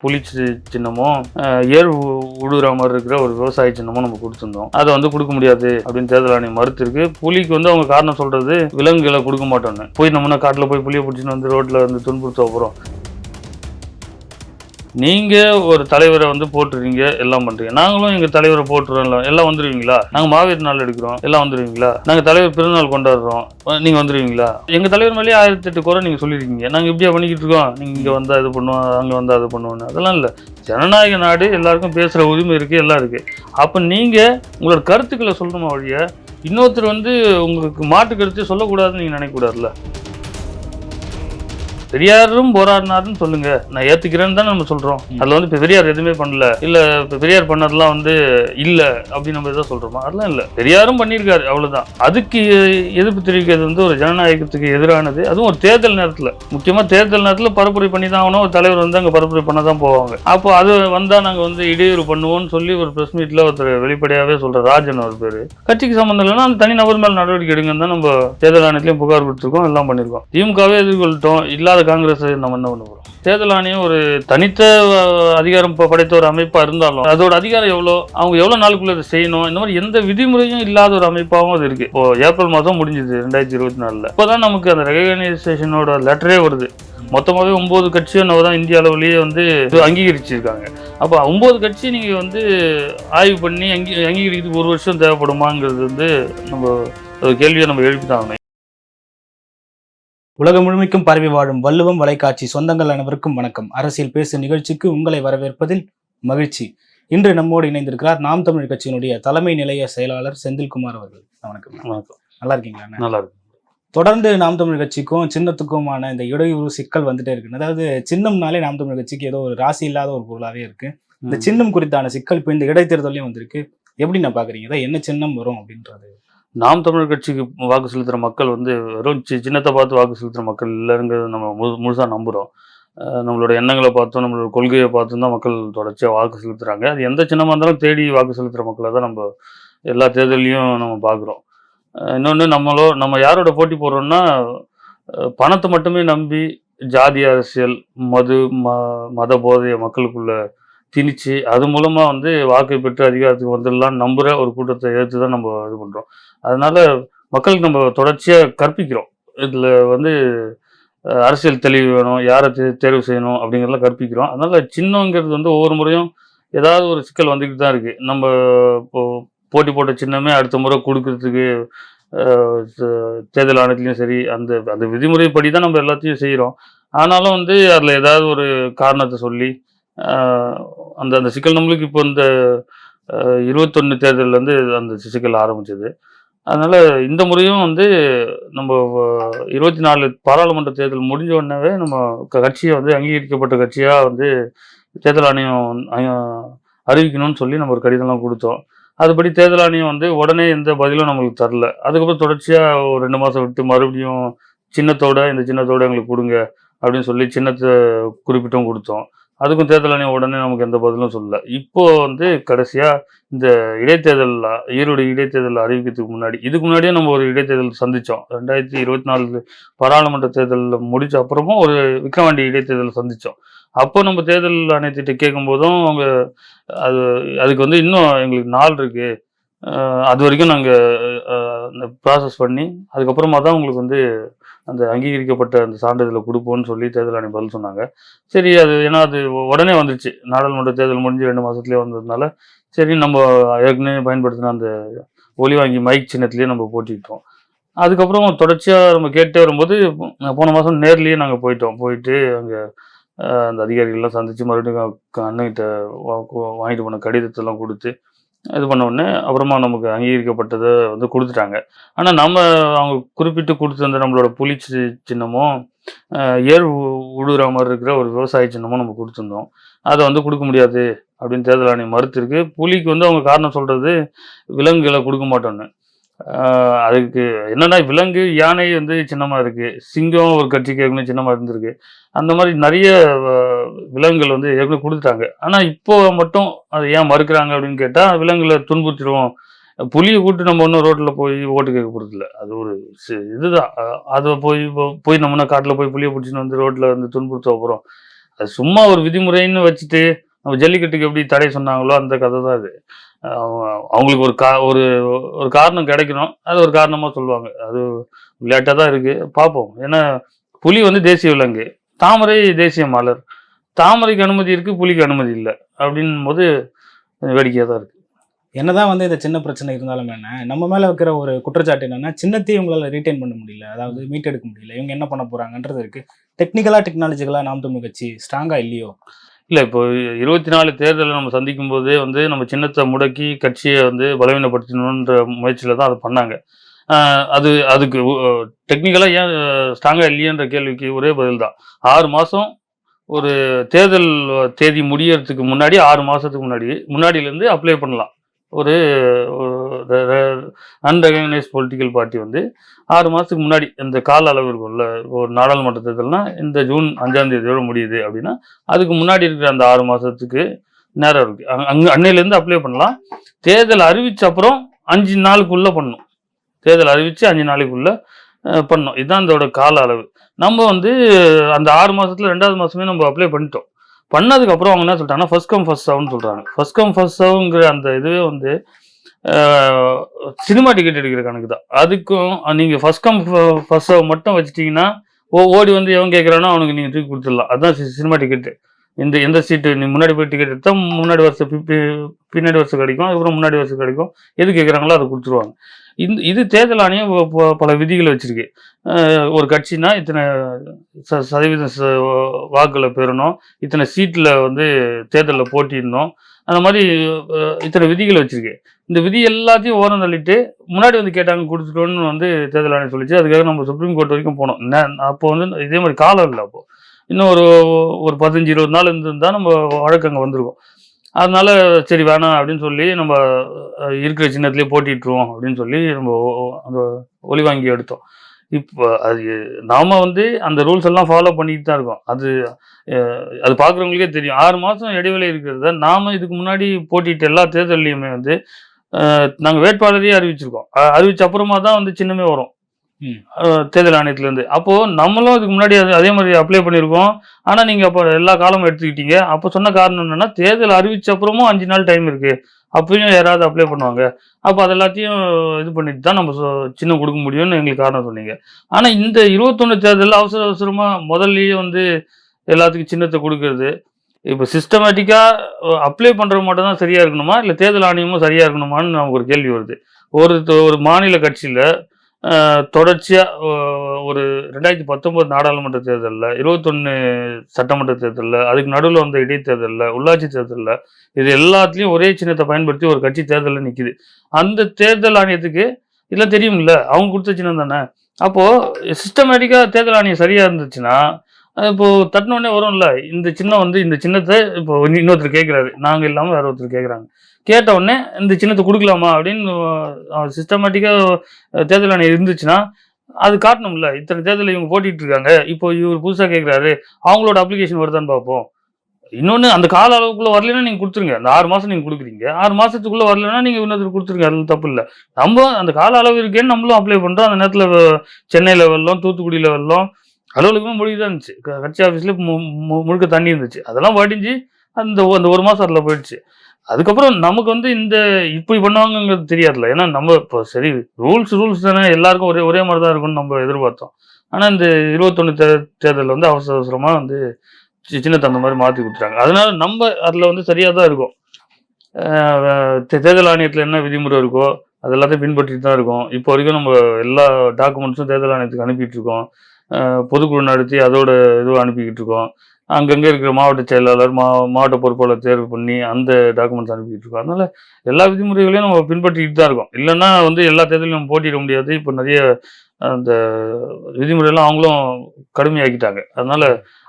புலி சி- சின்னமும் ஏர் உடுற மாதிரி இருக்கிற ஒரு விவசாய சின்னமும் நம்ம கொடுத்துருந்தோம். அதை வந்து கொடுக்க முடியாது அப்படின்னு தேர்தல் ஆணையம் மறுத்திருக்கு. புலிக்கு வந்து அவங்க காரணம் சொல்றது விலங்குகளை கொடுக்க மாட்டோம்னு. போய் நம்மனா காட்டில் போய் புளியை பிடிச்சின்னு வந்து ரோட்டில் வந்து துன்புறுத்த போகிறோம் நீங்கள் ஒரு தலைவரை வந்து போட்டுறீங்க எல்லாம் பண்ணுறீங்க நாங்களும் எங்கள் தலைவரை போட்டுறோம் எல்லாம் வந்துருவீங்களா? நாங்கள் மாவீர் நாள் எடுக்கிறோம் எல்லாம் வந்துருவீங்களா? நாங்கள் தலைவர் பிறந்தநாள் கொண்டாடுறோம் நீங்கள் வந்துடுவீங்களா வந்துருவீங்களா? தலைவர் மேலேயே ஆயிரத்தி எட்டு குறை நீங்கள் சொல்லியிருக்கீங்க நாங்கள் இப்படியா பண்ணிக்கிட்டு இருக்கோம்? நீங்கள் இங்கே வந்தால் இது பண்ணுவோம் அங்கே வந்தால் அது பண்ணுவோன்னு அதெல்லாம் இல்லை. ஜனநாயக நாடு எல்லாருக்கும் பேசுகிற உரிமை இருக்குது எல்லாம் இருக்குது அப்போ நீங்கள் உங்களோட கருத்துக்களை சொல்லணுமா வழிய இன்னொருத்தர் வந்து உங்களுக்கு மாட்டு கருத்து சொல்லக்கூடாதுன்னு நீங்கள் நினைக்கக்கூடாதுல்ல? பெரியாரும் போராடினாருன்னு சொல்லுங்க. நான் ஏத்துக்கிறேன்னு தான் நம்ம சொல்றோம். அதுல வந்து இப்ப பெரியார் எதுவுமே பண்ணல. இல்ல இப்ப பெரியார் பண்ணதெல்லாம் வந்து இல்ல அப்படின்னு நம்ம எதாவது சொல்றோமா? அதெல்லாம் இல்ல. பெரியாரும் பண்ணியிருக்காரு அவ்வளவுதான். அதுக்கு எதிர்ப்பு தெரிவிக்கிறது வந்து ஒரு ஜனநாயகத்துக்கு எதிரானது. அதுவும் ஒரு தேர்தல் நேரத்துல. முக்கியமா தேர்தல் நேரத்துல பரப்புரை பண்ணி தான் ஆகணும். ஒரு தலைவர் வந்து அங்க பரப்புரை பண்ண தான் போவாங்க. அப்போ அது வந்தா நாங்க வந்து இடையூறு பண்ணுவோம்னு சொல்லி ஒரு பிரஸ் மீட்ல ஒருத்தர் வெளிப்படையாவே சொல்ற ராஜன் ஒரு பேரு. கட்சிக்கு சம்மந்தம் இல்லைன்னா அந்த தனி நபர் மேல நடவடிக்கை எடுங்கன்னு தான் நம்ம தேர்தல் ஆணையத்திலையும் புகார் கொடுத்துருக்கோம். எல்லாம் பண்ணியிருக்கோம் திமுகவே எதிர்கொள்ளிட்டோம். இல்லாத காங்கிரஸ் நம்ம என்ன பண்ண போகிறோம் தேர்தல் ஆணையம் ஒரு தனித்த அதிகாரம் ப- படைத்த ஒரு அமைப்பாக இருந்தாலும் அதோட அதிகாரம் எவ்வளோ அவங்க எவ்வளோ நாளுக்குள்ளே அதை செய்யணும் இந்த மாதிரி எந்த விதிமுறையும் இல்லாத ஒரு அமைப்பாகவும் அது இருக்குது இப்போ ஏப்ரல் மாதம் முடிஞ்சது ரெண்டாயிரத்தி இருபத்தி நாலுல. இப்போதான் நமக்கு அந்த ரெகனைசேஷனோட லெட்டரே வருது. மொத்தமாகவே ஒம்பது கட்சியும் நம்ம தான் இந்திய அளவுலேயே வந்து அங்கீகரிச்சிருக்காங்க. அப்போ ஒம்பது கட்சி நீங்கள் வந்து ஆய்வு பண்ணி அங்கீ அங்கீகரிக்கிறதுக்கு ஒரு வருஷம் தேவைப்படுமாங்கிறது வந்து நம்ம ஒரு கேள்வியை நம்ம எழுப்பி தான் உலகம் முழுமைக்கும் பரவி வாழும் வள்ளுவம் வலைக்காட்சி சொந்தங்கள் அனைவருக்கும் வணக்கம். அரசியல் பேசு நிகழ்ச்சிக்கு உங்களை வரவேற்பதில் மகிழ்ச்சி. இன்று நம்மோடு இணைந்திருக்கிறார் நாம் தமிழ் கட்சியினுடைய தலைமை நிலைய செயலாளர் செந்தில்குமார் அவர்கள். வணக்கம். வணக்கம். நல்லா இருக்கீங்களா? நல்லா இருக்கு தொடர்ந்து நாம் தமிழ் கட்சிக்கும் சின்னத்துக்குமான இந்த இடையூறு சிக்கல் வந்துட்டே இருக்கு. அதாவது சின்னம்னாலே நாம் தமிழ் கட்சிக்கு ஏதோ ஒரு ராசி இல்லாத ஒரு பொருளாவே இருக்கு. இந்த. சின்னம் குறித்தான சிக்கல் இப்போ இந்த இடைத்தேர்தலையும் வந்திருக்கு. எப்படி நான் பாக்குறீங்க என்ன சின்னம் வரும் அப்படின்றது. நாம் தமிழர் கட்சிக்கு வாக்கு செலுத்துகிற மக்கள் வந்து வெறும் சி- சின்னத்தை பார்த்து வாக்கு செலுத்துகிற மக்கள் இல்லைங்கிறத நம்ம முழு முழுசாக நம்புகிறோம் நம்மளோட எண்ணங்களை பார்த்தும் நம்மளோட கொள்கையை பார்த்தும் தான் மக்கள் தொடர்ச்சியாக வாக்கு செலுத்துகிறாங்க அது எந்த சின்னமாக இருந்தாலும் தேடி வாக்கு செலுத்துகிற மக்களை தான் நம்ம எல்லா தேர்தலையும் நம்ம பார்க்குறோம். இன்னொன்று நம்மளோ நம்ம யாரோட போட்டி போடுறோம்னா பணத்தை மட்டுமே நம்பி ஜாதி அரசியல் மது ம மத போதைய மக்களுக்குள்ள திணிச்சு அது மூலமாக வந்து வாக்கு பெற்று அதிகாரத்துக்கு வந்துடலாம்னு நம்புகிற ஒரு கூட்டத்தை ஏற்று தான் நம்ம இது பண்ணுறோம் அதனால் மக்களுக்கு நம்ம தொடர்ச்சியாக கற்பிக்கிறோம். இதில் வந்து அரசியல் தெளிவு வேணும் யாரை தேர்வு செய்யணும் அப்படிங்கிறதெல்லாம் கற்பிக்கிறோம். அதனால் சின்னங்கிறது வந்து ஒவ்வொரு முறையும் ஏதாவது ஒரு சிக்கல் வந்துக்கிட்டு தான் இருக்குது நம்ம இப்போது போட்டி போட்ட சின்னமே அடுத்த முறை கொடுக்கறதுக்கு தேர்தல் ஆணையத்துலையும் சரி அந்த அந்த விதிமுறைப்படி தான் நம்ம எல்லாத்தையும் செய்கிறோம் ஆனாலும் வந்து அதில் ஏதாவது ஒரு காரணத்தை சொல்லி அந்த அந்த சிக்கல் நம்மளுக்கு இப்போ இந்த இருபத்தொன்று தேர்தல்லேருந்து அந்த சிக்கல் ஆரம்பிச்சது. அதனால் இந்த முறையும் வந்து நம்ம இருபத்தி நாலு பாராளுமன்ற தேர்தல் முடிஞ்ச உடனே நம்ம கட்சியை வந்து அங்கீகரிக்கப்பட்ட கட்சியாக வந்து தேர்தல் ஆணையம் அறிவிக்கணும்னு சொல்லி நம்ம ஒரு கடிதம்லாம் கொடுத்தோம். அதுபடி தேர்தல் ஆணையம் வந்து உடனே எந்த பதிலும் நம்மளுக்கு தரல. அதுக்கப்புறம் தொடர்ச்சியாக ஒரு ரெண்டு மாதம் விட்டு மறுபடியும் சின்னத்தோட இந்த சின்னத்தோட எங்களுக்கு கொடுங்க அப்படின்னு சொல்லி சின்னத்தை குறிப்பிட்டும் கொடுத்தோம். அதுக்கும் தேர்தல் ஆணையம் உடனே நமக்கு எந்த பதிலும் சொல்லல. இப்போ வந்து கடைசியாக இந்த இடைத்தேர்தலில் ஈரோடு இடைத்தேர்தல் அறிவிக்கிறதுக்கு முன்னாடி இதுக்கு முன்னாடியே நம்ம ஒரு இடைத்தேர்தல் சந்திச்சோம். ரெண்டாயிரத்தி இருபத்தி நாலு பாராளுமன்ற தேர்தலில் முடிச்ச அப்புறமும் ஒரு விக்ரவாண்டி இடைத்தேர்தல் சந்திச்சோம். அப்போ நம்ம தேர்தல் ஆணையத்திட்ட கேட்கும் போதும் அவங்க அது அதுக்கு வந்து இன்னும் எங்களுக்கு நாள் இருக்கு. அது வரைக்கும் நாங்கள் ப்ராசஸ் பண்ணி அதுக்கப்புறமா தான் உங்களுக்கு வந்து அந்த அங்கீகரிக்கப்பட்ட அந்த சான்றிதழை கொடுப்போம்னு சொல்லி தேர்தல் ஆணையம் பதில் சொன்னாங்க. சரி அது ஏன்னா அது உடனே வந்துருச்சு நாடாளுமன்ற தேர்தல் முடிஞ்சு ரெண்டு மாதத்துலேயே வந்ததுனால சரி நம்ம ஏற்கனவே பயன்படுத்தின அந்த ஒலி வாங்கி மைக் சின்னத்துலேயே நம்ம போட்டிக்கிட்டோம் அதுக்கப்புறம் தொடர்ச்சியாக நம்ம கேட்டே வரும்போது போன மாதம் நேர்லேயே நாங்கள் போயிட்டோம். போயிட்டு அங்கே அந்த அதிகாரிகள்லாம் சந்தித்து மறுபடியும் க- அண்ணன்கிட்ட வாங்கிட்டு போன கடிதத்தெல்லாம் கொடுத்து இது பண்ண உடனே அப்புறமா நமக்கு அங்கீகரிக்கப்பட்டதை வந்து கொடுத்துட்டாங்க. ஆனால் நம்ம அவங்க குறிப்பிட்டு கொடுத்துருந்த நம்மளோட புலி சி- சின்னமும் ஏர் உழுகிற மாதிரி இருக்கிற ஒரு விவசாய சின்னமும் நம்ம கொடுத்துருந்தோம். அதை வந்து கொடுக்க முடியாது அப்படின்னு தேர்தல் ஆணையம் மறுத்திருக்கு. புலிக்கு வந்து அவங்க காரணம் சொல்கிறது விலங்குகளை கொடுக்க மாட்டோன்னு அதுக்கு என்னென்னா விலங்கு யானை வந்து சின்னமாக இருக்குது சிங்கம் ஒரு கட்சிக்கு ஏற்கனவே சின்னமாக இருந்திருக்கு. அந்த மாதிரி நிறைய விலங்குகள் வந்து ஏற்கனவே கொடுத்துட்டாங்க. ஆனால் இப்போ மட்டும் அது ஏன் மறுக்கிறாங்க அப்படின்னு கேட்டால் விலங்குகளை துன்புறுத்திடுவோம். புலியை கூட்டு நம்ம ஒன்றும் ரோட்டில் போய் ஓட்டு கேட்க போகிறதில்ல அது ஒரு இதுதான். அதை போய் போய் நம்ம காட்டில் போய் புளியை பிடிச்சின்னு வந்து ரோட்டில் வந்து துன்புறுத்த போகிறோம் அது சும்மா ஒரு விதிமுறைன்னு வச்சுட்டு நம்ம ஜல்லிக்கட்டுக்கு எப்படி தடை சொன்னாங்களோ அந்த கதை தான் அது அவங்களுக்கு ஒரு கா ஒரு ஒரு காரணம் கிடைக்கணும். அது ஒரு காரணமாக சொல்லுவாங்க. அது விளையாட்டாக தான் இருக்குது பார்ப்போம். ஏன்னா புலி வந்து தேசிய விலங்கு. தாமரை தேசிய மலர். தாமரைக்கு அனுமதி இருக்குது புலிக்கு அனுமதி இல்லை. அப்படின்னும் போது வேடிக்கையாக தான் இருக்கு. என்னதான் வந்து இந்த சின்ன பிரச்சனை இருந்தாலும் என்ன நம்ம மேலே வைக்கிற ஒரு குற்றச்சாட்டு என்னன்னா சின்னத்தையும் உங்களால ரீட்டைன் பண்ண முடியல. அதாவது மீட்டெடுக்க முடியல. இவங்க என்ன பண்ண போறாங்கன்றது இருக்கு. டெக்னிக்கலா டெக்னாலஜிக்கலா நாம் தமிழ் கட்சி ஸ்ட்ராங்கா இல்லையோ? இல்லை இப்போ இருபத்தி நாலு தேர்தலை நம்ம சந்திக்கும் போதே வந்து நம்ம சின்னத்தை முடக்கி கட்சியை வந்து பலவீனப்படுத்தணுன்ற முயற்சியில் தான் அதை பண்ணாங்க. அது அதுக்கு டெக்னிக்கலாக ஏன் ஸ்ட்ராங்காக இல்லையன்ற கேள்விக்கு ஒரே பதில் தான். ஆறு மாதம் ஒரு தேர்தல் தேதி முடியறதுக்கு முன்னாடி ஆறு மாதத்துக்கு முன்னாடி முன்னாடியிலேருந்து அப்ளை பண்ணலாம். ஒரு அன்ரெகனைஸ் பொலிட்டிக்கல் பார்ட்டி வந்து ஆறு மாதத்துக்கு முன்னாடி இந்த கால அளவு இருக்கும்ல ஒரு நாடாளுமன்ற தேர்தல்னா இந்த ஜூன் அஞ்சாம் தேதியோட முடியுது அப்படின்னா அதுக்கு முன்னாடி இருக்கிற அந்த ஆறு மாதத்துக்கு நேரம் இருக்கு. அங்க- அன்னையிலேருந்து அப்ளை பண்ணலாம். தேர்தல் அறிவிச்ச அப்புறம் அஞ்சு நாளுக்குள்ள பண்ணும் தேர்தல் அறிவிச்சு அஞ்சு நாளைக்குள்ள பண்ணோம் இதுதான் அதோட கால அளவு. நம்ம வந்து அந்த ஆறு மாதத்தில் ரெண்டாவது மாதமே நம்ம அப்ளை பண்ணிட்டோம். பண்ணதுக்கப்புறம் அவங்க என்ன சொல்லிட்டாங்கன்னா ஃபர்ஸ்ட் கம் ஃபர்ஸ்ட் சவுன்னு சொல்கிறாங்க ஃபர்ஸ்ட் கம் ஃபர்ஸ்ட் சவுங்கிற அந்த இதுவே வந்து சினிமா டிக்கெட் எடுக்கிற கணக்கு தான் அதுக்கும் நீங்கள் ஃபஸ்ட் கம் ஃபஸ்ட் மட்டும் வச்சுட்டிங்கன்னா ஓ ஓடி வந்து எவன் கேட்குறானோ அவனுக்கு நீங்கள் தூக்கி கொடுத்துடலாம். அதுதான் சினிமா டிக்கெட்டு இந்த எந்த சீட்டு நீ முன்னாடி போய் டிக்கெட் எடுத்தால் முன்னாடி வருஷம் பி- பின்னாடி வருஷம் கிடைக்கும் அதுக்கப்புறம் முன்னாடி வருஷம் கிடைக்கும். எது கேட்குறாங்களோ அதை கொடுத்துருவாங்க. இந்த இது தேர்தல் ஆணையம் பல விதிகளை வச்சிருக்கு. ஒரு கட்சினா இத்தனை ச- சதவீதம் வாக்குகளை பெறணும். இத்தனை சீட்டில் வந்து தேர்தலில் போட்டிடணும் அந்த மாதிரி இத்தனை விதிகள் வச்சிருக்கு. இந்த விதி எல்லாத்தையும் ஓரம் தள்ளிட்டு முன்னாடி வந்து கேட்டாங்க கொடுத்துட்டோன்னு வந்து தேர்தல் ஆணையம் சொல்லிச்சு. அதுக்காக நம்ம சுப்ரீம் கோர்ட் வரைக்கும் போனோம். என்ன அப்போ வந்து இதே மாதிரி காலம் இல்லை அப்போ. இன்னும் ஒரு ஒரு பதினஞ்சு இருபது நாள் இருந்திருந்தால் நம்ம வழக்கு அங்கே வந்திருக்கோம். அதனால சரி வேணாம் அப்படின்னு சொல்லி நம்ம இருக்கிற சின்னத்திலே போட்டிட்டுருவோம் அப்படின்னு சொல்லி நம்ம அந்த ஒளி வாங்கி எடுத்தோம். இப்போ அது நாம வந்து அந்த ரூல்ஸ் எல்லாம் ஃபாலோ பண்ணிட்டு தான் இருக்கோம். அது அது பார்க்குறவங்களுக்கே தெரியும். ஆறு மாதம் இடைவெளி இருக்கிறத நாம இதுக்கு முன்னாடி போட்டிட்டு எல்லா தேர்தல்லையுமே வந்து நாங்கள் வேட்பாளரையே அறிவிச்சிருக்கோம். அறிவிச்ச அப்புறமா தான் வந்து சின்னமே வரும். தேர்தல் ஆணையத்துலேருந்து. அப்போ நம்மளும் இதுக்கு முன்னாடி அது அதே மாதிரி அப்ளை பண்ணியிருக்கோம். ஆனா நீங்க அப்போ எல்லா காலமும் எடுத்துக்கிட்டீங்க. அப்போ சொன்ன காரணம் என்னன்னா தேர்தல் அறிவிச்ச அப்புறமும் அஞ்சு நாள் டைம் இருக்கு. அப்பயும் யாராவது அப்ளை பண்ணுவாங்க. அப்போ அது எல்லாத்தையும் இது பண்ணிட்டு தான் நம்ம சின்ன சின்னம் கொடுக்க முடியும்னு எங்களுக்கு காரணம் சொன்னீங்க. ஆனால் இந்த இருபத்தொன்று தேர்தலில் அவசர அவசரமாக முதல்லயே வந்து எல்லாத்துக்கும் சின்னத்தை கொடுக்கறது. இப்போ சிஸ்டமேட்டிக்காக அப்ளை பண்றது மட்டும் தான் சரியாக இருக்கணுமா? இல்லை தேர்தல் ஆணையமும் சரியாக இருக்கணுமான்னு நமக்கு ஒரு கேள்வி வருது. ஒரு ஒரு மாநில கட்சியில் தொடர்ச்சியாக ஒரு ரெண்டாயிரத்தி பத்தொம்போது நாடாளுமன்ற தேர்தலில் இருபத்தொன்று சட்டமன்ற தேர்தலில் அதுக்கு நடுவில் வந்த இடைத்தேர்தலில் உள்ளாட்சி தேர்தலில் இது எல்லாத்துலேயும் ஒரே சின்னத்தை பயன்படுத்தி ஒரு கட்சி தேர்தலில் நிற்கிது அந்த தேர்தல் ஆணையத்துக்கு இதெல்லாம் தெரியும்ல? அவங்க கொடுத்த சின்னம் தானே? அப்போது சிஸ்டமேட்டிக்காக தேர்தல் ஆணையம் சரியாக இருந்துச்சுன்னா இப்போது தட்டினோடனே வரும்ல இந்த சின்னம் வந்து இந்த சின்னத்தை இப்போ இன்னொருத்தர் கேட்குறாரு நாங்கள் இல்லாமல் வேற ஒருத்தர் கேட்குறாங்க கேட்ட உடனே இந்த சின்னத்தை கொடுக்கலாமா? அப்படின்னு சிஸ்டமேட்டிக்காக தேர்தல் ஆணையம் இருந்துச்சுன்னா அது காட்டணும்ல. இத்தனை தேர்தலில் இவங்க போட்டிட்டு இருக்காங்க. இப்போ இவர் புதுசாக கேட்குறாரு அவங்களோட அப்ளிகேஷன் வருதான்னு பார்ப்போம். இன்னொன்று அந்த கால அளவுக்குள்ளே வரலைன்னா நீங்கள் கொடுத்துருங்க. அந்த ஆறு மாதம் நீங்கள் கொடுக்குறீங்க. ஆறு மாதத்துக்குள்ளே வரலைன்னா நீங்கள் இன்னொருத்தர் கொடுத்துருங்க. அதில் தப்பு இல்லை. நம்ம அந்த கால அளவு இருக்கேன்னு நம்மளும் அப்ளை பண்ணுறோம் அந்த நேரத்தில் சென்னையில் வெள்ளம் தூத்துக்குடியில் வெள்ளம் அலுவலகமே மூழ்கி தான் இருந்துச்சு. க- கட்சி ஆஃபீஸில் முழுக்க தண்ணி இருந்துச்சு. அதெல்லாம் வடிஞ்சு அந்த அந்த ஒரு மாதம் அதில் போயிடுச்சு. அதுக்கப்புறம் நமக்கு வந்து இந்த இப்படி பண்ணுவாங்கங்கிறது தெரியாதுல்ல. ஏன்னா நம்ம இப்போ சரி ரூல்ஸ் ரூல்ஸ் தானே. எல்லாருக்கும் ஒரே ஒரே மாதிரி தான் இருக்கும்னு நம்ம எதிர்பார்த்தோம். ஆனால் இந்த இருபத்தொன்று தே தேர்தலில் வந்து அவசர அவசரமாக வந்து சி- சின்னத்தை மாதிரி மாற்றி கொடுத்துட்டாங்க. அதனால நம்ம அதில் வந்து சரியாக தான் இருக்கும் தேர்தல் ஆணையத்தில் என்ன விதிமுறை இருக்கோ அது எல்லாத்தையும் பின்பற்றிட்டு தான் இருக்கும். இப்போ வரைக்கும் நம்ம எல்லா டாக்குமெண்ட்ஸும் தேர்தல் ஆணையத்துக்கு அனுப்பிட்டு இருக்கோம். பொதுக்குழு நடத்தி அதோட இதுவும் அனுப்பிக்கிட்டு இருக்கோம். அங்கங்கே இருக்கிற மாவட்ட செயலாளர் மா மாவட்ட பொறுப்பாளர் தேர்வு பண்ணி அந்த டாக்குமெண்ட்ஸ் அனுப்பிக்கிட்டு இருக்கோம் அதனால எல்லா விதிமுறைகளையும் நம்ம பின்பற்றிக்கிட்டு தான் இருக்கோம். இல்லைன்னா வந்து எல்லா தேர்தலையும் நம்ம போட்டியிட முடியாது. இப்போ நிறைய அந்த விதிமுறையெல்லாம் அவங்களும் கடுமையாக்கிட்டாங்க. அதனால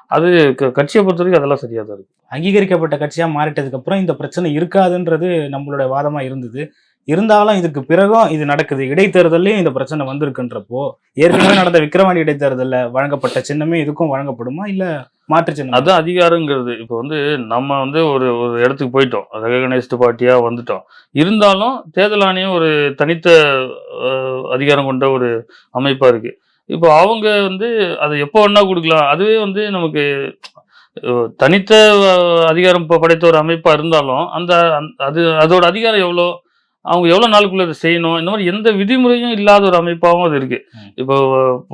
அது க- கட்சியை பொறுத்த வரைக்கும் அதெல்லாம் சரியாக தான் இருக்கு. அங்கீகரிக்கப்பட்ட கட்சியாக மாறிட்டதுக்கப்புறம் இந்த பிரச்சனை இருக்காதுன்றது நம்மளோட வாதமாக இருந்தது. இருந்தாலும் இதுக்கு பிறகும் இது நடக்குது. இடைத்தேர்தலையும் இந்த பிரச்சனை வந்திருக்குன்றப்போ ஏற்கனவே நடந்த விக்கிரவாண்டி இடைத்தேர்தலில் வழங்கப்பட்ட சின்னமே இதுக்கும் வழங்கப்படுமா? இல்லை மாற்று சின்னம் அதிகாரங்கிறது. இப்போ வந்து நம்ம வந்து ஒரு ஒரு இடத்துக்கு போயிட்டோம். ரெகனைஸ்டு பார்ட்டியாக வந்துட்டோம். இருந்தாலும் தேர்தல் ஆணையம் ஒரு தனித்த அதிகாரம் கொண்ட ஒரு அமைப்பாக இருக்குது இப்போ அவங்க வந்து அதை எப்போ வேணா கொடுக்கலாம்? அதுவே வந்து நமக்கு தனித்த அதிகாரம் படைத்த ஒரு அமைப்பாக இருந்தாலும் அந்த அந்த- அது அதோட அதிகாரம் எவ்வளோ? அவங்க எவ்வளோ நாளுக்குள்ள அதை செய்யணும்? இந்த மாதிரி எந்த விதிமுறையும் இல்லாத ஒரு அமைப்பாகவும் அது இருக்கு. ம். இப்போ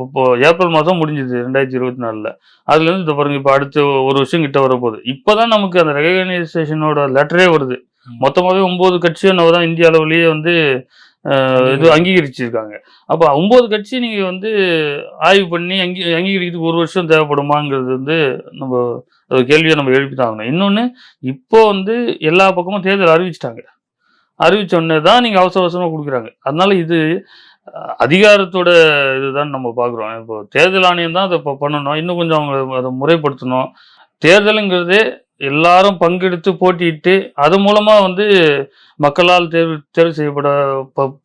இப்போ ஏப்ரல் மாதம் முடிஞ்சுது ரெண்டாயிரத்தி இருபத்தி நாலில். அதுலேருந்து இப்போ பாருங்க இப்போ அடுத்து ஒரு வருஷம் கிட்ட வரப்போகுது. இப்போதான் நமக்கு அந்த ரெகனைசேஷனோட லெட்டரே வருது. மொத்தமாகவே ஒம்பது கட்சி என்னவோ தான் இந்திய அளவுலேயே வந்து இது அங்கீகரிச்சிருக்காங்க. அப்போ ஒம்பது கட்சி நீங்கள் வந்து ஆய்வு பண்ணி அங்கீ அங்கீகரிக்கிறதுக்கு ஒரு வருஷம் தேவைப்படுமாங்கிறது வந்து நம்ம கேள்வியை நம்ம எழுப்பி தான் ஆகணும். இன்னொன்று இப்போ வந்து எல்லா பக்கமும் தேர்தல் அறிவிச்சிட்டாங்க. அறிவிச்சோடனே தான் நீங்கள் அவசர அவசரமாக கொடுக்குறாங்க. அதனால இது அதிகாரத்தோட இதுதான் நம்ம பார்க்குறோம் இப்போ தேர்தல் ஆணையம் தான் அதை இப்போ பண்ணணும். இன்னும் கொஞ்சம் அவங்க அதை முறைப்படுத்தணும். தேர்தலுங்கிறது எல்லாரும் பங்கெடுத்து போட்டியிட்டு அது மூலமாக வந்து மக்களால் தேர்வு தேர்வு செய்யப்பட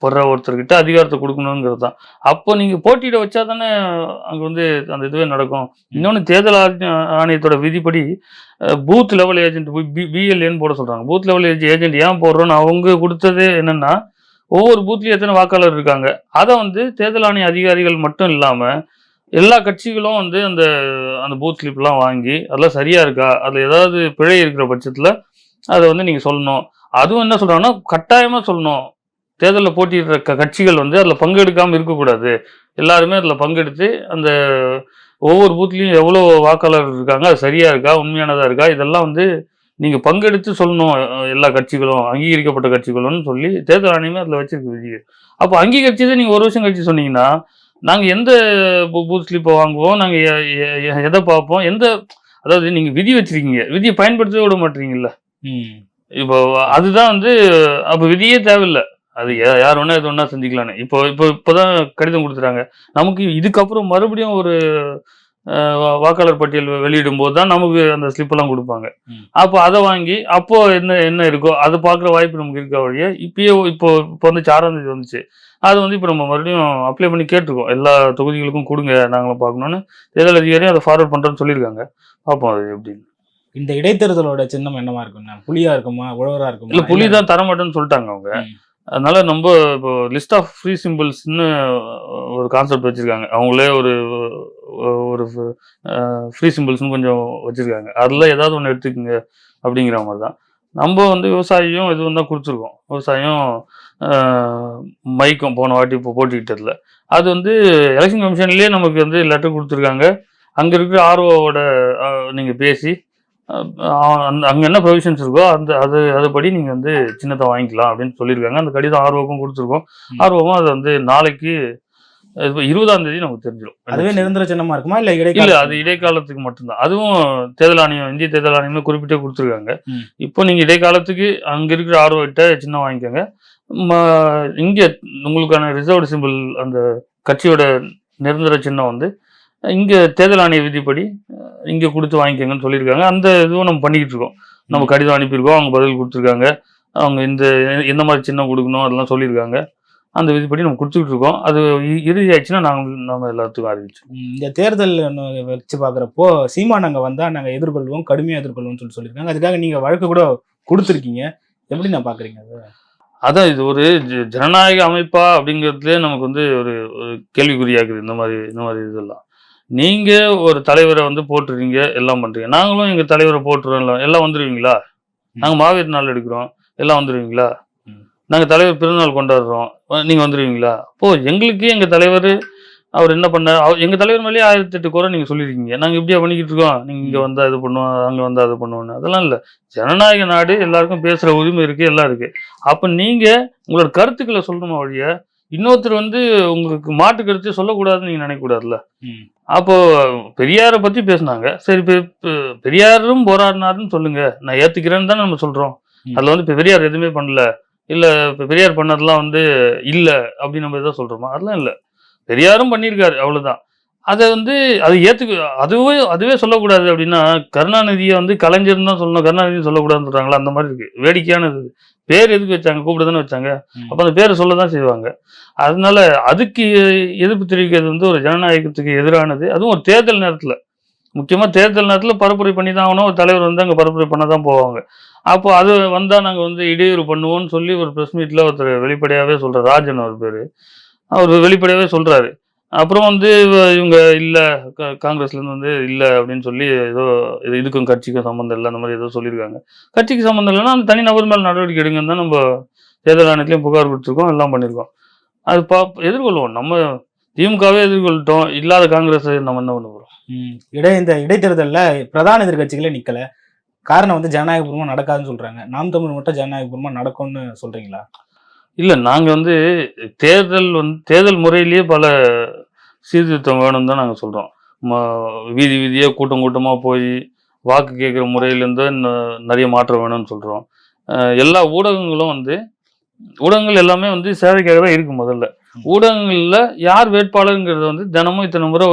படுற ஒருத்தர்கிட்ட அதிகாரத்தை கொடுக்கணுங்கிறது தான் அப்போ நீங்கள் போட்டியிட வச்சா தானே அங்கே வந்து அந்த இதுவே நடக்கும். இன்னொன்று தேர்தல் ஆணைய- ஆணையத்தோட விதிப்படி பூத் லெவல் ஏஜென்ட் பிஎல்ஏன்னு போட சொல்கிறாங்க பூத் லெவல் ஏஜென்ட் ஏன் போடுறோன்னு அவங்க கொடுத்தது என்னன்னா ஒவ்வொரு பூத்லேயும் எத்தனை வாக்காளர் இருக்காங்க. அதை வந்து தேர்தல் ஆணைய அதிகாரிகள் மட்டும் இல்லாமல் எல்லா கட்சிகளும் வந்து அந்த அந்த பூத் ஸ்லிப்லாம் வாங்கி அதெல்லாம் சரியா இருக்கா? அதில் ஏதாவது பிழை இருக்கிற பட்சத்தில் அதை வந்து நீங்கள் சொல்லணும். அதுவும் என்ன சொல்கிறாங்கன்னா கட்டாயமாக சொல்லணும். தேர்தலில் போட்டியிடுற க கட்சிகள் வந்து அதில் பங்கெடுக்காமல் இருக்கக்கூடாது. எல்லாருமே அதில் பங்கெடுத்து அந்த ஒவ்வொரு பூத்லேயும் எவ்வளோ வாக்காளர் இருக்காங்க அது சரியா இருக்கா? உண்மையானதாக இருக்கா? இதெல்லாம் வந்து நீங்கள் பங்கெடுத்து சொல்லணும் எல்லா கட்சிகளும் அங்கீகரிக்கப்பட்ட கட்சிகளும்னு சொல்லி தேர்தல் ஆணையமே அதில் வச்சிருக்கு விஜய் அப்போ அங்கீகரிச்சதை நீங்கள் ஒரு வருஷம் கழிச்சு சொன்னீங்கன்னா நாங்கள் எந்த பூத் ஸ்லிப்பை வாங்குவோம் நாங்கள் எதை பார்ப்போம் எந்த அதாவது நீங்கள் விதி வச்சிருக்கீங்க விதியை பயன்படுத்தவே விட மாட்டீங்கல்ல. இப்போ அதுதான் வந்து அப்போ விதியே தேவையில்லை. அது யார் வேணா எது வேணா செஞ்சுக்கலான்னு. இப்போ இப்போ இப்போதான் கடிதம் கொடுத்துட்டாங்க. நமக்கு இதுக்கப்புறம் மறுபடியும் ஒரு வாக்காளர் பட்டியல் வெளியிடும் போது தான் நமக்கு அந்த ஸ்லிப்பெல்லாம் கொடுப்பாங்க. அப்போ அதை வாங்கி அப்போ என்ன என்ன இருக்கோ அதை பார்க்குற வாய்ப்பு நமக்கு இருக்க வழியே இப்பயே இப்போ இப்போ வந்து ஆறாம் தேதி வந்துச்சு. அது வந்து இப்போ நம்ம மறுபடியும் அப்ளை பண்ணி கேட்டிருக்கோம் எல்லா தொகுதிகளுக்கும் கொடுங்க நாங்களும் பார்க்கணுன்னு தேர்தல் அதிகாரியும் அதை ஃபார்வர்ட் பண்ணுறேன்னு சொல்லியிருக்காங்க. பார்ப்போம் அது எப்படின்னு இந்த இடைத்தேர்தலோட சின்னம் என்னவா இருக்கும்னா புலியா இருக்குமா? உழவரா இருக்குமா? இல்லை புலி தான் தரமாட்டேன்னு சொல்லிட்டாங்க அவங்க. அதனால நம்ம இப்போ லிஸ்ட் ஆஃப் ஃப்ரீ சிம்பிள்ஸ்னு ஒரு கான்செப்ட் வச்சுருக்காங்க. அவங்களே ஒரு ஒரு ஃப்ரீ சிம்பிள்ஸ்னு கொஞ்சம் வச்சுருக்காங்க. அதில் ஏதாவது ஒன்று எடுத்துக்கோங்க அப்படிங்கிற மாதிரி தான் நம்ம வந்து விவசாயியும் இது தான் கொடுத்துருக்கோம். விவசாயம் மைக்கும் போன வாட்டி இப்போ போட்டிக்கிட்டதில் அது வந்து எலெக்ஷன் கமிஷன்லேயே நமக்கு வந்து லெட்டர் கொடுத்துருக்காங்க. அங்கே இருக்கிற ஆர்ஓவோட நீங்கள் பேசி அங்கே என்ன ப்ரொவிஷன்ஸ் இருக்கோ அந்த அது அதுபடி நீங்கள் வந்து சின்னத்தை வாங்கிக்கலாம் அப்படின்னு சொல்லியிருக்காங்க. அந்த கடிதம் ஆர்ஓக்கும் கொடுத்துருக்கோம். ம். ஆர்ஓவும் அது வந்து நாளைக்கு இருபதாம் தேதி நமக்கு தெரிஞ்சிடும். அதுவே நிரந்தர சின்னமா இருக்குமா? இல்ல இல்ல இடைக்கால அது இடைக்காலத்துக்கு மட்டும்தான். அதுவும் தேர்தல் ஆணையம் இந்திய தேர்தல் ஆணையமே குறிப்பிட்டே கொடுத்துருக்காங்க. இப்போ நீங்க இடைக்காலத்துக்கு அங்க இருக்கிற ஆர்வ கிட்ட சின்ன வாங்கிக்கோங்க இங்க உங்களுக்கான ரிசர்வ்டு சிம்பிள் அந்த கட்சியோட நிரந்தர சின்னம் வந்து இங்க தேர்தல் ஆணைய விதிப்படி இங்க கொடுத்து வாங்கிக்கோங்கன்னு சொல்லியிருக்காங்க. அந்த இதுவும் நம்ம பண்ணிக்கிட்டு இருக்கோம். நம்ம. கடிதம் அனுப்பியிருக்கோம். அவங்க பதில் கொடுத்துருக்காங்க. அவங்க இந்த எந்த மாதிரி சின்னம் கொடுக்கணும் அதெல்லாம் சொல்லியிருக்காங்க. அந்த விதிப்படி நம்ம கொடுத்துக்கிட்டு இருக்கோம். அது இறுதி ஆயிடுச்சுன்னா நாங்கள் நம்ம எல்லாத்துக்கும் அறிவிச்சோம் இந்த தேர்தல் வச்சு பாக்குறப்போ சீமான் அங்க வந்தா நாங்க எதிர்கொள்வோம் கடுமையா எதிர்கொள்வோம்னு சொல்லி சொல்லியிருக்காங்க. அதுக்காக நீங்க வழக்கு கூட கொடுத்துருக்கீங்க. எப்படி நான் பாக்குறீங்க அது? அதான் இது ஒரு ஜனநாயக அமைப்பா அப்படிங்கிறதுலே நமக்கு வந்து ஒரு ஒரு கேள்விக்குறியாக்குது இந்த மாதிரி இந்த மாதிரி இதெல்லாம். நீங்க ஒரு தலைவரை வந்து போட்டுறீங்க எல்லாம் பண்றீங்க. நாங்களும் எங்க தலைவரை போட்டுறோம் எல்லாம் எல்லாம் வந்துருவீங்களா? நாங்க மாவீர் நாள் எடுக்கிறோம் எல்லாம் வந்துருவீங்களா? ம். நாங்க தலைவர் பிறந்தநாள் கொண்டாடுறோம் அஹ் நீங்க வந்துருவீங்களா? அப்போ எங்களுக்கு எங்க தலைவர் அவர் என்ன பண்ணார்? அவர் எங்க தலைவர் மேலேயே ஆயிரத்தி எட்டு குறை நீங்க சொல்லியிருக்கீங்க நாங்க இப்படியா பண்ணிக்கிட்டு இருக்கோம்? நீங்க இங்க வந்தா இது பண்ணுவோம் அங்க வந்தா அது பண்ணுவோம்னு. அதெல்லாம் இல்ல. ஜனநாயக நாடு எல்லாருக்கும் பேசுற உரிமை இருக்கு எல்லாம் இருக்கு. அப்ப நீங்க உங்களோட கருத்துக்களை சொல்லணுமா வழிய இன்னொருத்தர் வந்து உங்களுக்கு மாட்டு கருத்து சொல்லக்கூடாதுன்னு நீங்க நினைக்கக்கூடாதுல்ல. அப்போ பெரியாரை பத்தி பேசுனாங்க. சரி பெரியாரும் போராடினாருன்னு சொல்லுங்க. நான் ஏத்துக்கிறேன்னு தானே நம்ம சொல்றோம். அதுல வந்து இப்ப பெரியார் எதுவுமே பண்ணல. இல்ல இப்ப பெரியார் பண்ணதெல்லாம் வந்து இல்ல அப்படின்னு நம்ம எதாவது சொல்றோமா? அதெல்லாம் இல்ல. பெரியாரும் பண்ணியிருக்காரு அவ்வளவுதான். அதை வந்து அது ஏத்துக்கு அதுவே அதுவே சொல்லக்கூடாது அப்படின்னா கருணாநிதியை வந்து கலைஞர்னு தான் சொல்லணும். கருணாநிதி சொல்லக்கூடாதுன்னு சொல்றாங்களா அந்த மாதிரி இருக்கு. வேடிக்கையானது. பேர் எதுக்கு வச்சாங்க? கூப்பிட தானே வச்சாங்க. அப்ப அந்த பேரை சொல்ல தான் செய்வாங்க. அதனால அதுக்கு எதிர்ப்பு தெரிவிக்கிறது வந்து ஒரு ஜனநாயகத்துக்கு எதிரானது. அதுவும் ஒரு தேர்தல் நேரத்துல. முக்கியமா தேர்தல் நேரத்துல பரப்புரை பண்ணி தான் ஆகணும். ஒரு தலைவர் வந்து அங்க பரப்புரை பண்ண தான் போவாங்க. அப்போ அது வந்தா நாங்க வந்து இடையூறு பண்ணுவோம்னு சொல்லி ஒரு பிரஸ் மீட்ல ஒருத்தர் வெளிப்படையாவே சொல்றாரு. ராஜன் அவர் பேரு. அவர் வெளிப்படையாவே சொல்றாரு. அப்புறம் வந்து இவ- இவங்க இல்லை காங்கிரஸ்லேருந்து வந்து இல்லை அப்படின்னு சொல்லி ஏதோ இது இதுக்கும் கட்சிக்கும் சம்மந்தம் இல்லை அந்த மாதிரி ஏதோ சொல்லியிருக்காங்க. கட்சிக்கு சம்மந்தம் இல்லைன்னா அந்த தனி நபர் மேலே நடவடிக்கை எடுங்கன்னு தான் நம்ம தேர்தல் ஆணையத்திலையும் புகார் கொடுத்துருக்கோம் எல்லாம் பண்ணியிருக்கோம். அது பா எதிர்கொள்வோம். நம்ம திமுகவே எதிர்கொள்ளிட்டோம் இல்லாத காங்கிரஸ் நம்ம என்ன பண்ண போகிறோம். இடை இந்த இடைத்தேர்தல்ல பிரதான எதிர்க்கட்சிகளே நிக்கல. காரணம் வந்து ஜனநாயகபூர்வமா நடக்காதுன்னு சொல்றாங்க. நாம் தமிழ் மட்டும் ஜனநாயகபூர்வமா நடக்கும்னு சொல்றீங்களா? இல்லை நாங்கள் வந்து தேர்தல் வந்து தேர்தல் முறையிலேயே பல சீர்திருத்தம் வேணும்னு தான் நாங்கள் சொல்கிறோம் வீதி வீதியாக கூட்டம் கூட்டமாக போய் வாக்கு கேட்குற முறையிலேருந்து நிறைய மாற்றம் வேணும்னு சொல்கிறோம் எல்லா ஊடகங்களும் வந்து ஊடகங்கள் எல்லாமே வந்து சேவைக்காக தான் இருக்கு முதல்ல. ஊடகங்களில் யார் வேட்பாளருங்கிறத வந்து தினமும் இத்தனை முறை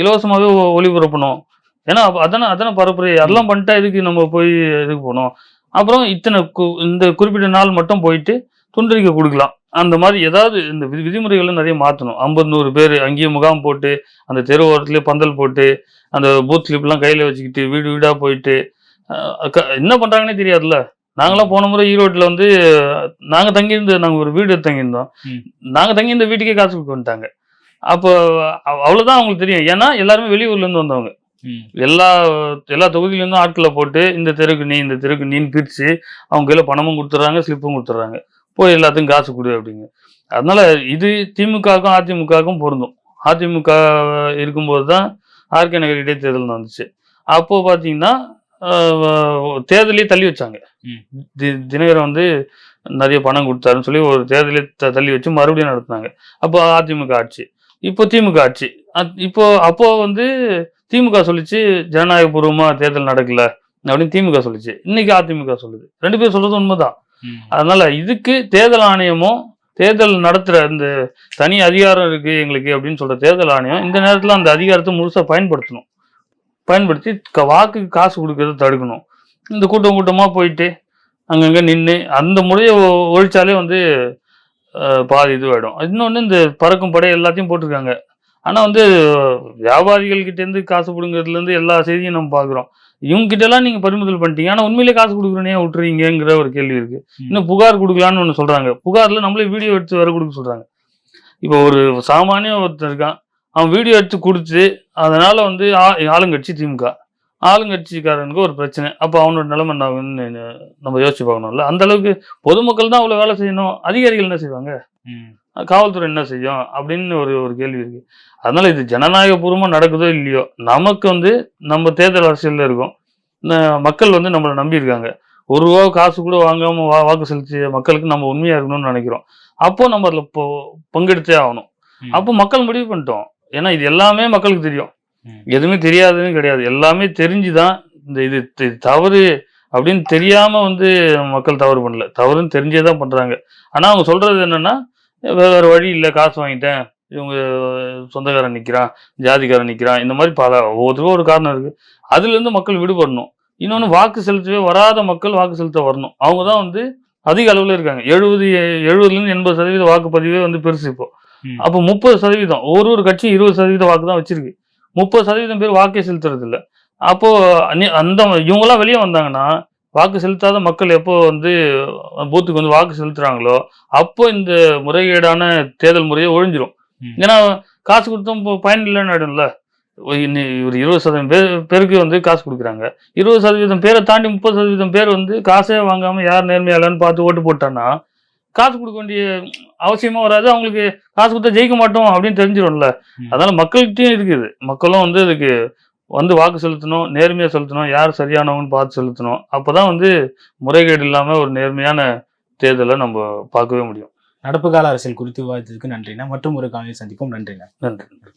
இலவசமாகவே ஒளிபரப்பணும். ஏன்னா அதனை அதானே அதானே பரப்புரை அதெல்லாம் பண்ணிட்டா இதுக்கு நம்ம போய் இதுக்கு போகணும்? அப்புறம் இத்தனை கு- இந்த குறிப்பிட்ட நாள் மட்டும் போயிட்டு துண்டறிக்கை கொடுக்கலாம். அந்த மாதிரி ஏதாவது இந்த விதி விதிமுறைகளை நிறைய மாற்றணும் ஐம்பது நூறு பேர் அங்கேயே முகாம் போட்டு அந்த தெரு ஓரத்துலேயே பந்தல் போட்டு அந்த பூத் ஸ்லிப்லாம் கையில் வச்சுக்கிட்டு வீடு வீடாக போயிட்டு என்ன பண்ணுறாங்கன்னே தெரியாதுல்ல. நாங்களாம் போன முறை ஈரோட்டில் வந்து நாங்கள் தங்கியிருந்த நாங்கள் ஒரு வீடு தங்கியிருந்தோம். நாங்கள் தங்கியிருந்த வீட்டுக்கே காசு கொடுக்க வந்துட்டாங்க. அப்போ அவ்- அவ்வளவுதான் அவங்களுக்கு தெரியும். ஏன்னா எல்லாருமே வெளியூர்லேருந்து வந்தவங்க. எல்லா எல்லா தொகுதியிலேருந்தும் ஆட்களை போட்டு இந்த தெருக்கு நீ இந்த தெருக்கு நீன்னு பிரித்து அவங்க கையில் பணமும் கொடுத்துட்றாங்க ஸ்லிப்பும் கொடுத்துட்றாங்க. போய் எல்லாத்துக்கும் காசு கொடு அப்படிங்க. அதனால இது திமுகவுக்கும் அதிமுகவுக்கும் பொருந்தும். அதிமுக இருக்கும்போது தான் ஆர்கே நகர் இடைத்தேர்தல் வந்துச்சு அப்போ பார்த்தீங்கன்னா ஆஹ், தேர்தலே தள்ளி வச்சாங்க. தி- தினகரன் வந்து நிறைய பணம் கொடுத்தாருன்னு சொல்லி ஒரு தேர்தலே த- தள்ளி வச்சு மறுபடியும் நடத்துனாங்க. அப்போ அதிமுக ஆட்சி. இப்போ திமுக ஆட்சி. இப்போ அப்போ வந்து திமுக சொல்லிச்சு ஜனநாயகபூர்வமா தேர்தல் நடக்கல அப்படின்னு திமுக சொல்லிச்சு. இன்னைக்கு அதிமுக சொல்லுது. ரெண்டு பேரும் சொல்றது உண்மைதான். அதனால இதுக்கு தேர்தல் ஆணையமும் தேர்தல் நடத்துகிற இந்த தனி அதிகாரம் இருக்கு எங்களுக்கு அப்படின்னு சொல்ற தேர்தல் ஆணையம் இந்த நேரத்தில் அந்த அதிகாரத்தை முழுசாக பயன்படுத்தணும். பயன்படுத்தி வாக்குக்கு காசு கொடுக்கறத தடுக்கணும். இந்த கூட்டம் கூட்டமாக போயிட்டு அங்கங்கே நின்று அந்த முறையை ஒழிச்சாலே வந்து பாதி இதுவாயிடும் இன்னொன்று இந்த பறக்கும் படை எல்லாத்தையும் போட்டிருக்காங்க. ஆனால் வந்து வியாபாரிகள் கிட்டேருந்து காசு பிடுங்கிறதுலேருந்து எல்லா செய்தியும் நம்ம பார்க்குறோம் இவங்க கிட்ட எல்லாம் நீங்கள் பறிமுதல் பண்ணிட்டீங்க. ஆனால் உண்மையிலே காசு கொடுக்குறனே விட்டுறீங்கிற ஒரு கேள்வி இருக்கு. இன்னும் புகார் கொடுக்கலான்னு ஒன்று சொல்றாங்க. புகார்ல நம்மளே வீடியோ எடுத்து வர கொடுக்க சொல்றாங்க. இப்போ ஒரு சாமானிய ஒருத்தன் இருக்கான். அவன் வீடியோ எடுத்து கொடுத்து அதனால வந்து ஆளுங்கட்சி திமுக. ஆளுங்கட்சிக்காரனுக்கு ஒரு பிரச்சனை. அப்போ அவனோட நிலைமை என்ன ஆகும்னு நம்ம யோசிச்சு பார்க்கணும்ல. அந்த அளவுக்கு பொதுமக்கள் தான் அவ்வளோ வேலை செய்யணும். அதிகாரிகள் என்ன செய்வாங்க. காவல்துறை என்ன செய்யும் அப்படின்னு ஒரு ஒரு கேள்வி இருக்கு. அதனால இது ஜனநாயகபூர்வமா நடக்குதோ இல்லையோ நமக்கு வந்து நம்ம தேர்தல் அரசியல்ல இருக்கோம். மக்கள் வந்து நம்மளை நம்பி இருக்காங்க ஒரு ரூபா காசு கூட வாங்காம வா வாக்கு செலுத்திய மக்களுக்கு நம்ம உண்மையா இருக்கணும்னு நினைக்கிறோம். அப்போ நம்ம அதில் இப்போ பங்கெடுத்தே ஆகணும். அப்போ மக்கள் முடிவு பண்ணிட்டோம். ஏன்னா இது எல்லாமே மக்களுக்கு தெரியும். எதுவுமே தெரியாதுன்னு கிடையாது. எல்லாமே தெரிஞ்சுதான் இந்த இது தவறு அப்படின்னு தெரியாம வந்து மக்கள் தவறு பண்ணல. தவறுன்னு தெரிஞ்சே தான் பண்றாங்க. ஆனா அவங்க சொல்றது என்னன்னா வேற வேற வழி இல்லை காசு வாங்கிட்டேன். இவங்க சொந்தக்காரன் நிக்கிறான் ஜாதிக்காரன் நிக்கிறான் இந்த மாதிரி பல ஒவ்வொருத்தருக்கும் ஒரு காரணம் இருக்கு. அதுல இருந்து மக்கள் விடுபடணும். இன்னொன்று வாக்கு செலுத்தவே வராத மக்கள் வாக்கு செலுத்த வரணும். அவங்க தான் வந்து அதிக அளவில் இருக்காங்க. எழுபது எழுபதுலேருந்து எண்பது சதவீத வாக்குப்பதிவே வந்து பெருசு இப்போ. அப்போ முப்பது சதவீதம். ஒரு ஒரு கட்சியும் இருபது சதவீத வாக்கு தான் வச்சிருக்கு. முப்பது சதவீதம் பேர் வாக்கே செலுத்துறது இல்ல அப்போ அந்நி- அந்த இவங்கெல்லாம் வெளியே வந்தாங்கன்னா வாக்கு செலுத்தாத மக்கள் எப்போ வந்து பூத்துக்கு வந்து வாக்கு செலுத்துறாங்களோ அப்போ இந்த முறைகேடான தேர்தல் முறையே ஒழிஞ்சிரும். ம். ஏன்னா காசு கொடுத்தும் பயன் இல்லைன்னு ஆயிடும்ல. ஒரு இருபது சதவீதம் பேர் பேருக்கு வந்து காசு கொடுக்குறாங்க. இருபது சதவீதம் பேரை தாண்டி முப்பது சதவீதம் பேர் வந்து காசே வாங்காம யார் நேர்மையாளன்னு பார்த்து ஓட்டு போட்டான்னா காசு கொடுக்க வேண்டிய அவசியமா வராது. அவங்களுக்கு காசு கொடுத்தா ஜெயிக்க மாட்டோம் அப்படின்னு தெரிஞ்சிடும்ல. அதனால மக்கள்கிட்டயும் இருக்குது. மக்களும் வந்து அதுக்கு வந்து வாக்கு செலுத்தணும் நேர்மையா செலுத்தணும் யார் சரியானவங்கன்னு பார்த்து செலுத்தணும். அப்பதான் வந்து முறைகேடு இல்லாம ஒரு நேர்மையான தேர்தலை நம்ம பார்க்கவே முடியும். நடப்பு கால அரசியல் குறித்து விவாதித்ததுக்கு நன்றிண்ணா. மற்றும் ஒரு காலையில் சந்திப்போம். நன்றிண்ணா. நன்றி.